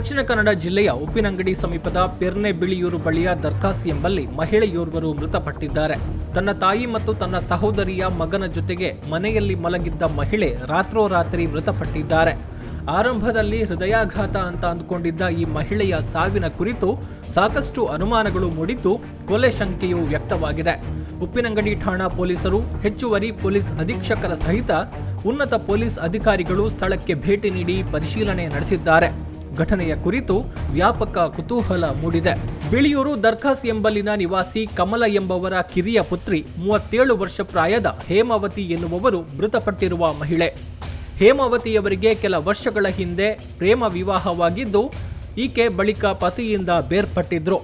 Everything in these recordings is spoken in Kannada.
ದಕ್ಷಿಣ ಕನ್ನಡ ಜಿಲ್ಲೆಯ ಉಪ್ಪಿನಂಗಡಿ ಸಮೀಪದ ಪೆರ್ನೆ ಬಿಳಿಯೂರು ಬಳಿಯ ದರ್ಖಾಸ್ ಎಂಬಲ್ಲಿ ಮಹಿಳೆಯೋರ್ವರು ಮೃತಪಟ್ಟಿದ್ದಾರೆ. ತನ್ನ ತಾಯಿ ಮತ್ತು ತನ್ನ ಸಹೋದರಿಯ ಮಗನ ಜೊತೆಗೆ ಮನೆಯಲ್ಲಿ ಮಲಗಿದ್ದ ಮಹಿಳೆ ರಾತ್ರೋರಾತ್ರಿ ಮೃತಪಟ್ಟಿದ್ದಾರೆ. ಆರಂಭದಲ್ಲಿ ಹೃದಯಾಘಾತ ಅಂತ ಅಂದುಕೊಂಡಿದ್ದ ಈ ಮಹಿಳೆಯ ಸಾವಿನ ಕುರಿತು ಸಾಕಷ್ಟು ಅನುಮಾನಗಳು ಮೂಡಿದ್ದು ಕೊಲೆ ಶಂಕೆಯು ವ್ಯಕ್ತವಾಗಿದೆ. ಉಪ್ಪಿನಂಗಡಿ ಠಾಣಾ ಪೊಲೀಸರು, ಹೆಚ್ಚುವರಿ ಪೊಲೀಸ್ ಅಧೀಕ್ಷಕರ ಸಹಿತ ಉನ್ನತ ಪೊಲೀಸ್ ಅಧಿಕಾರಿಗಳು ಸ್ಥಳಕ್ಕೆ ಭೇಟಿ ನೀಡಿ ಪರಿಶೀಲನೆ ನಡೆಸಿದ್ದಾರೆ. ಘಟನೆಯ ಕುರಿತು ವ್ಯಾಪಕ ಕುತೂಹಲ ಮೂಡಿದೆ. ಬಿಳಿಯೂರು ದರ್ಖಾಸ್ ಎಂಬಲ್ಲಿನ ನಿವಾಸಿ ಕಮಲ ಎಂಬವರ ಕಿರಿಯ ಪುತ್ರಿ ಮೂವತ್ತೇಳು ವರ್ಷ ಪ್ರಾಯದ ಹೇಮಾವತಿ ಎನ್ನುವವರು ಮೃತಪಟ್ಟಿರುವ ಮಹಿಳೆ. ಹೇಮಾವತಿಯವರಿಗೆ ಕೆಲ ವರ್ಷಗಳ ಹಿಂದೆ ಪ್ರೇಮ ವಿವಾಹವಾಗಿದ್ದು, ಈಕೆ ಬಳಿಕ ಪತಿಯಿಂದ ಬೇರ್ಪಟ್ಟಿದ್ರು.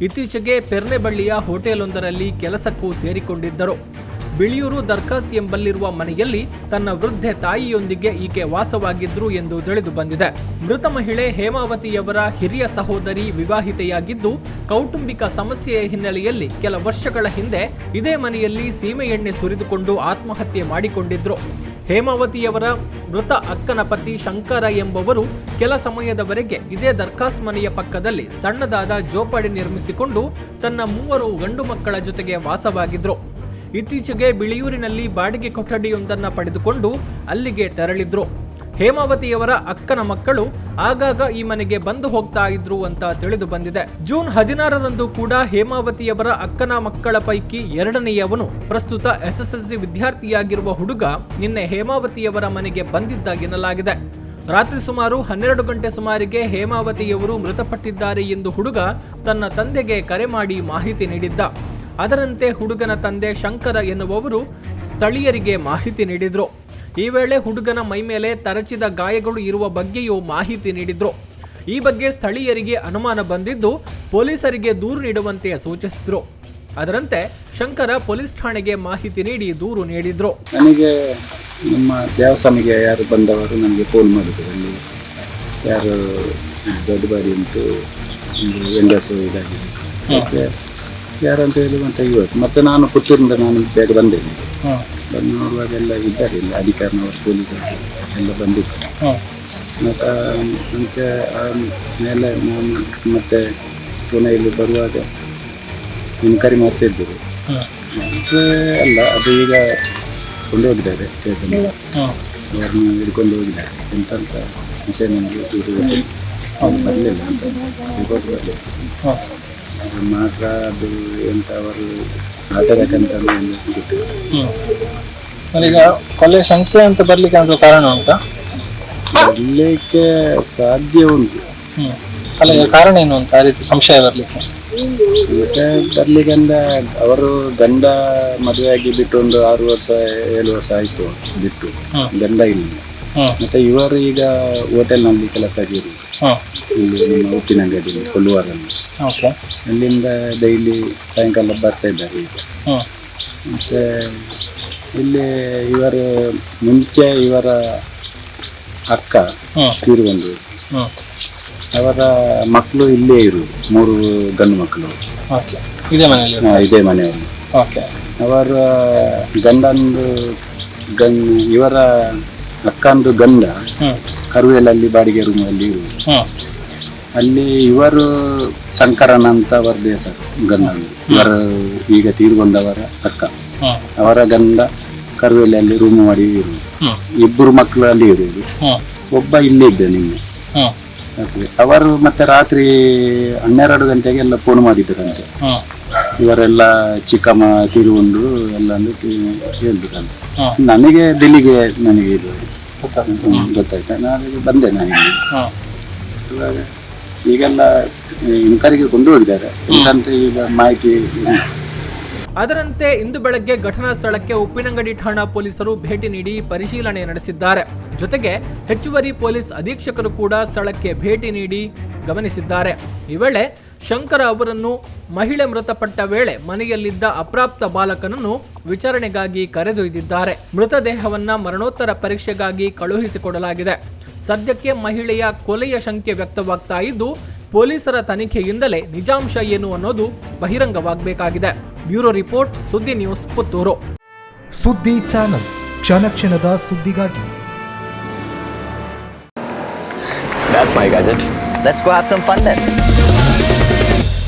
ಇತ್ತೀಚೆಗೆ ಪೆರ್ನೆಬಳ್ಳಿಯ ಹೋಟೆಲೊಂದರಲ್ಲಿ ಕೆಲಸಕ್ಕೂ ಸೇರಿಕೊಂಡಿದ್ದರು. ಬಿಳಿಯೂರು ದರ್ಖಾಸ್ ಎಂಬಲ್ಲಿರುವ ಮನೆಯಲ್ಲಿ ತನ್ನ ವೃದ್ಧೆ ತಾಯಿಯೊಂದಿಗೆ ಈಕೆ ವಾಸವಾಗಿದ್ರು ಎಂದು ತಿಳಿದು ಬಂದಿದೆ. ಮೃತ ಮಹಿಳೆ ಹೇಮಾವತಿಯವರ ಹಿರಿಯ ಸಹೋದರಿ ವಿವಾಹಿತೆಯಾಗಿದ್ದು, ಕೌಟುಂಬಿಕ ಸಮಸ್ಯೆಯ ಹಿನ್ನೆಲೆಯಲ್ಲಿ ಕೆಲ ವರ್ಷಗಳ ಹಿಂದೆ ಇದೇ ಮನೆಯಲ್ಲಿ ಸೀಮೆ ಸುರಿದುಕೊಂಡು ಆತ್ಮಹತ್ಯೆ ಮಾಡಿಕೊಂಡಿದ್ರು. ಹೇಮಾವತಿಯವರ ಮೃತ ಅಕ್ಕನ ಪತಿ ಶಂಕರ ಎಂಬವರು ಕೆಲ ಸಮಯದವರೆಗೆ ಇದೇ ದರ್ಖಾಸ್ ಮನೆಯ ಪಕ್ಕದಲ್ಲಿ ಸಣ್ಣದಾದ ಜೋಪಡಿ ನಿರ್ಮಿಸಿಕೊಂಡು ತನ್ನ ಮೂವರು ಗಂಡು ಮಕ್ಕಳ ಜೊತೆಗೆ ವಾಸವಾಗಿದ್ರು. ಇತ್ತೀಚೆಗೆ ಬಿಳಿಯೂರಿನಲ್ಲಿ ಬಾಡಿಗೆ ಕೊಠಡಿಯೊಂದನ್ನು ಪಡೆದುಕೊಂಡು ಅಲ್ಲಿಗೆ ತೆರಳಿದ್ರು. ಹೇಮಾವತಿಯವರ ಅಕ್ಕನ ಮಕ್ಕಳು ಆಗಾಗ ಈ ಮನೆಗೆ ಬಂದು ಹೋಗ್ತಾ ಇದ್ರು ಅಂತ ತಿಳಿದು ಬಂದಿದೆ. ಜೂನ್ ಹದಿನಾರರಂದು ಕೂಡ ಹೇಮಾವತಿಯವರ ಅಕ್ಕನ ಮಕ್ಕಳ ಪೈಕಿ ಎರಡನೆಯವನು ಪ್ರಸ್ತುತ ಎಸ್ಎಸ್ಎಲ್ಸಿ ವಿದ್ಯಾರ್ಥಿಯಾಗಿರುವ ಹುಡುಗ ನಿನ್ನೆ ಹೇಮಾವತಿಯವರ ಮನೆಗೆ ಬಂದಿದ್ದ ಎನ್ನಲಾಗಿದೆ. ರಾತ್ರಿ ಸುಮಾರು ಹನ್ನೆರಡು ಗಂಟೆ ಸುಮಾರಿಗೆ ಹೇಮಾವತಿಯವರು ಮೃತಪಟ್ಟಿದ್ದಾರೆ ಎಂದು ಹುಡುಗ ತನ್ನ ತಂದೆಗೆ ಕರೆ ಮಾಡಿ ಮಾಹಿತಿ ನೀಡಿದ್ದ. ಅದರಂತೆ ಹುಡುಗನ ತಂದೆ ಶಂಕರ ಎನ್ನುವವರು ಸ್ಥಳೀಯರಿಗೆ ಮಾಹಿತಿ ನೀಡಿದ್ರು. ಈ ವೇಳೆ ಹುಡುಗನ ಮೈಮೇಲೆ ತರಚಿದ ಗಾಯಗಳು ಇರುವ ಬಗ್ಗೆಯೂ ಮಾಹಿತಿ ನೀಡಿದ್ರು. ಈ ಬಗ್ಗೆ ಸ್ಥಳೀಯರಿಗೆ ಅನುಮಾನ ಬಂದಿದ್ದು ಪೊಲೀಸರಿಗೆ ದೂರು ನೀಡುವಂತೆ ಸೂಚಿಸಿದ್ರು. ಅದರಂತೆ ಶಂಕರ ಪೊಲೀಸ್ ಠಾಣೆಗೆ ಮಾಹಿತಿ ನೀಡಿ ದೂರು ನೀಡಿದ್ರು. ನನಗೆ ನಮ್ಮ ದೇವಸ್ವಾಮಿಗೆ ಯಾರು ಬಂದವರು ನನಗೆ ಫೋನ್ ಮಾಡಿದ್ರು. ಅಲ್ಲಿ ಯಾರು ದೊಡ್ಡ ಬಾರಿ ಉಂಟು ಒಂದು ಹೆಂಗಸು ಇದಾಗಿದೆ. ಮತ್ತೆ ಯಾರಂತ ಹೇಳುವಂತ ಇವತ್ತು ಮತ್ತೆ ನಾನು ಪುತ್ತೂರಿಂದ ನಾನು ಬೇಗ ಬಂದೇನೆ. ಬಂದು ನೋಡುವಾಗ ಎಲ್ಲ ಇದ್ದಾರೆ ಇಲ್ಲ ಅಧಿಕಾರಿನವರು ಪೊಲೀಸರು ಎಲ್ಲ ಬಂದಿದ್ದಾರೆ. ಮತ್ತು ಮುಂಚೆ ಮೇಲೆ ನಾನು ಮತ್ತೆ ಪುಣೆಯಲ್ಲಿ ಇಲ್ಲಿ ಬರುವಾಗ ಇನ್ಕರಿ ಮಾಡ್ತಿದ್ದರು ಮತ್ತೆ ಅಲ್ಲ ಅದು ಈಗ ಕೊಂಡು ಹೋಗಿದ್ದಾರೆ ಸ್ಟೇಷನ್ ಅವ್ರನ್ನ ಹಿಡ್ಕೊಂಡು ಹೋಗಿದ್ದಾರೆ. ಎಂತ ಅಂತ ವಿಷಯ ನನಗೆ ಬರಲಿಲ್ಲ ಅಂತ. ರಿಪೋರ್ಟ್ ಬರಲಿಲ್ಲ. ಮಾತ್ರ ಅದು ಎಂತ ಅವರು ಆಟದಕ್ಕಂತ ಹ್ಮ್. ಈಗ ಕೊಲೆ ಶಂಕೆ ಅಂತ ಬರ್ಲಿಕ್ಕೆ ಅಂತ ಕಾರಣ ಉಂಟಾ? ಬರ್ಲಿಕ್ಕೆ ಸಾಧ್ಯ ಉಂಟು. ಹ್ಮ್. ಅಲ್ಲ ಈಗ ಕಾರಣ ಏನು ಅಂತ ಆ ರೀತಿ ಸಂಶಯ ಬರ್ಲಿಕ್ಕೆ? ಮತ್ತೆ ಬರ್ಲಿಕ್ಕಂದ ಅವರು ಗಂಡ ಮದುವೆಯಾಗಿ ಬಿಟ್ಟು ಒಂದು ಆರು ವರ್ಷ ಏಳು ವರ್ಷ ಆಯ್ತು ಬಿಟ್ಟು. ಗಂಡ ಇಲ್ಲ. ಮತ್ತೆ ಇವರು ಈಗ ಹೋಟೆಲ್ನಲ್ಲಿ ಕೆಲಸ ಆಗಿರು ಉಪ್ಪಿನ ಇಲ್ಲಿ ನಮ್ಮ ಉಪ್ಪಿನಂಗಡಿಯಲ್ಲಿ ಕೊಲ್ಲುವಾರಲ್ಲಿ. ಓಕೆ. ಅಲ್ಲಿಂದ ಡೈಲಿ ಸಾಯಂಕಾಲ ಬರ್ತಾ ಇದ್ದಾರೆ ಈಗ. ಮತ್ತೆ ಇಲ್ಲಿ ಇವರು ಮುಂಚೆ ಇವರ ಅಕ್ಕ ತೀರುಗೊಂಡು ಅವರ ಮಕ್ಕಳು ಇಲ್ಲೇ ಇರು ಮೂರು ಗಂಡು ಮಕ್ಕಳು. ಓಕೆ. ಇದೇ ಮನೆಯಲ್ಲಿ ಇದೇ ಮನೆಯಲ್ಲಿ. ಓಕೆ. ಅವರ ಗಂಡಂದು ಗನ್ ಇವರ ಅಕ್ಕಂದು ಗಂಡ ಕರುವೆಲಲ್ಲಿ ಬಾಡಿಗೆ ರೂಮಲ್ಲಿ ಇರುವುದು ಅಲ್ಲಿ ಇವರು ಶಂಕರನ್ ಅಂತ ಅವರ ಹೆಸರು ಗಂಡ ಇವರ ಈಗ ತೀರ್ಕೊಂಡವರ ಅಕ್ಕ. ಅವರ ಗಂಡ ಕರುವೆಲಲ್ಲಿ ರೂಮ್ ಮಾಡಿ ಇರುವುದು ಇಬ್ಬರು ಮಕ್ಕಳು ಅಲ್ಲಿ ಇರುವುದು ಒಬ್ಬ ಇಲ್ಲೇ ಇದ್ದ ನಿನ್ನೆ. ಅವರು ಮತ್ತೆ ರಾತ್ರಿ ಹನ್ನೆರಡು ಗಂಟೆಗೆಲ್ಲ ಫೋನ್ ಮಾಡಿದ್ರಂತೆ. ಇವರೆಲ್ಲ ಚಿಕ್ಕಮ್ಮ ತಿರುಗೊಂಡು ಎಲ್ಲ ಹೇಳಿದ್ರಂತೆ ನನಗೆ ಬೆಳಿಗ್ಗೆ ನನಗೆ ಇದು ಗೊತ್ತಾಯ್ತು. ಅಂತ ಗೊತ್ತಾಯ್ತು. ನಾನು ಬಂದೆ ನಾನು ಇವಾಗ ಈಗೆಲ್ಲ ಇನ್ಕರಿಗೆ ಕೊಂಡು ಹೋಗಿದ್ದಾರೆ ಎಂತಂತ ಈಗ ಮಾಹಿತಿ ಅದರಂತೆ ಇಂದು ಬೆಳಗ್ಗೆ ಘಟನಾ ಸ್ಥಳಕ್ಕೆ ಉಪ್ಪಿನಂಗಡಿ ಠಾಣಾ ಪೊಲೀಸರು ಭೇಟಿ ನೀಡಿ ಪರಿಶೀಲನೆ ನಡೆಸಿದ್ದಾರೆ. ಜೊತೆಗೆ ಹೆಚ್ಚುವರಿ ಪೊಲೀಸ್ ಅಧೀಕ್ಷಕರು ಕೂಡ ಸ್ಥಳಕ್ಕೆ ಭೇಟಿ ನೀಡಿ ಗಮನಿಸಿದ್ದಾರೆ. ಈ ವೇಳೆ ಶಂಕರ ಅವರನ್ನು ಮಹಿಳೆ ಮೃತಪಟ್ಟ ವೇಳೆ ಮನೆಯಲ್ಲಿದ್ದ ಅಪ್ರಾಪ್ತ ಬಾಲಕನನ್ನು ವಿಚಾರಣೆಗಾಗಿ ಕರೆದೊಯ್ದಿದ್ದಾರೆ. ಮೃತದೇಹವನ್ನ ಮರಣೋತ್ತರ ಪರೀಕ್ಷೆಗಾಗಿ ಕಳುಹಿಸಿಕೊಡಲಾಗಿದೆ. ಸದ್ಯಕ್ಕೆ ಮಹಿಳೆಯ ಕೊಲೆಯ ಶಂಕೆ ವ್ಯಕ್ತವಾಗ್ತಾ ಇದ್ದು ಪೊಲೀಸರ ತನಿಖೆಯಿಂದಲೇ ನಿಜಾಂಶ ಏನು ಅನ್ನೋದು ಬಹಿರಂಗವಾಗಬೇಕಾಗಿದೆ. Bureau report Suddi news Puttur. Suddi channel ಕ್ಷಣ ಕ್ಷಣದ ಸುದ್ದಿಗಾಗಿ. That's my gadget. Let's go have some fun then.